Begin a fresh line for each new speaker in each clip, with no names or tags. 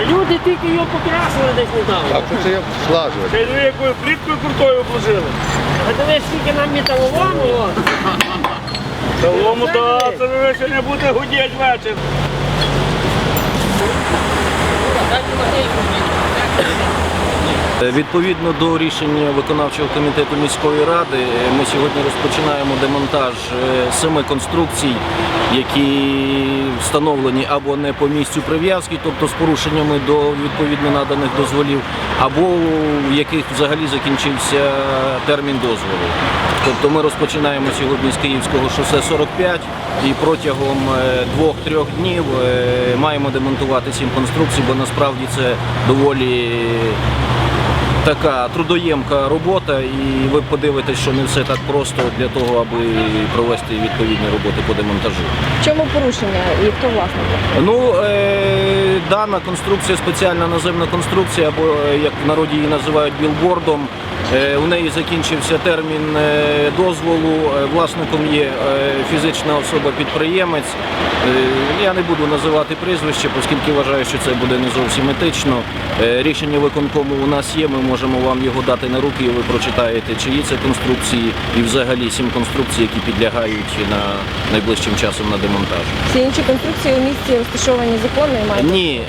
А люди тільки його покрасили десь
А
недавно.
що це я слажу.
Це ну якою пліткою крутою обложили.
А дивись, скільки нам металолому. Металолому,
Талому, да, це ви ще не буде гудіть вечір.
Е, Відповідно до рішення виконавчого комітету міської ради, е, ми сьогодні розпочинаємо демонтаж е, семи конструкцій, які встановлені або не по місцю прив'язки, тобто з порушеннями до відповідно наданих дозволів, або в яких взагалі закінчився термін дозволу. Тобто ми розпочинаємо сьогодні з Київського шосе 45 і протягом е, двох-трьох днів е, маємо демонтувати сім конструкцій, бо насправді це доволі така трудоємка робота, і ви подивитесь, що не все так просто для того, аби провести відповідні роботи по демонтажу.
В чому порушення і хто власник?
Ну, е, дана конструкція, спеціальна наземна конструкція, або е, як в народі її називають білбордом. Е, у неї закінчився термін е, дозволу. Е, Власником є фізична особа-підприємець. Я не буду називати прізвище, оскільки вважаю, що це буде не зовсім етично. Рішення виконкому у нас є. Ми можемо вам його дати на руки, і ви прочитаєте, чиї це конструкції, і взагалі сім конструкцій, які підлягають на найближчим часом на демонтаж.
Всі інші конструкції у місті розташовані законно і мають
Ні,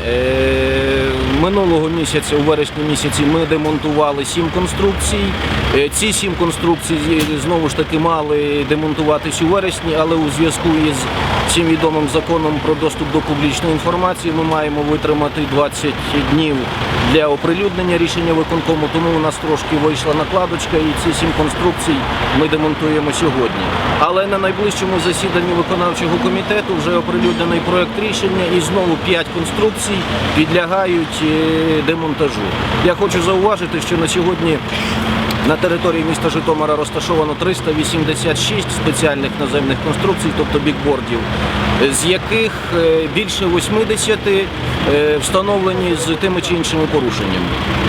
минулого місяця, у вересні місяці, ми демонтували сім конструкцій. Е, Ці сім конструкцій е, знову ж таки мали демонтуватись у вересні, але у зв'язку із всім відомим законом про доступ до публічної інформації ми маємо витримати 20 днів для оприлюднення рішення виконкому, тому у нас трошки вийшла накладочка і ці сім конструкцій ми демонтуємо сьогодні. Але на найближчому засіданні виконавчого комітету вже оприлюднений проект рішення і знову п'ять конструкцій підлягають е, демонтажу. Я хочу зауважити, що на сьогодні на території міста Житомира розташовано 386 спеціальних наземних конструкцій, тобто бікбордів, з яких е, більше 80 е, встановлені з тими чи іншими порушеннями.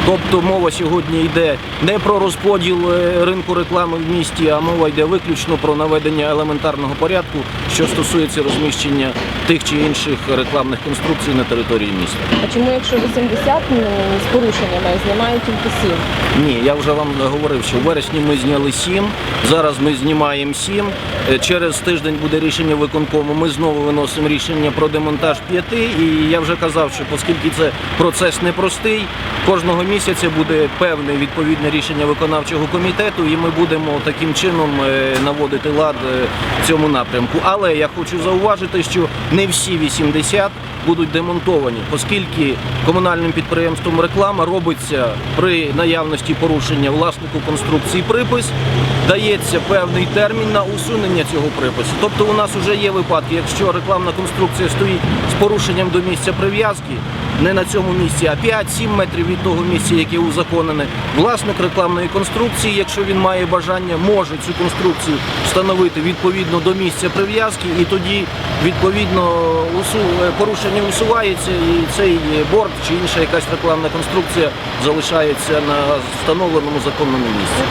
Тобто мова сьогодні йде не про розподіл е, ринку реклами в місті, а мова йде виключно про наведення елементарного порядку, що стосується розміщення тих чи інших рекламних конструкцій на території міста.
А чому, якщо 80 ну, з порушеннями, знімають тільки 7?
Ні, я вже вам говорив, що в вересні ми зняли сім. Зараз ми знімаємо сім. Е, Через тиждень буде рішення виконкому. Ми знову виносимо рішення про демонтаж п'яти. І я вже казав, що оскільки це процес непростий, кожного місяця буде певне відповідне рішення виконавчого комітету, і ми будемо таким чином е, наводити лад е, в цьому напрямку. Але я хочу зауважити, що не всі 80 будуть демонтовані, оскільки комунальним підприємством реклама робиться при наявності порушення власнику конструкції припис, дається певний термін на усунення цього припису. Тобто у нас вже є випадки, якщо рекламна конструкція стоїть з порушенням до місця прив'язки, не на цьому місці, а 5-7 метрів від того місця, яке узаконене, власник рекламної конструкції, якщо він має бажання, може цю конструкцію встановити відповідно до місця прив'язки, і тоді відповідно усу- порушення усувається, і цей борт чи інша якась рекламна конструкція залишається на встановленому законному місці.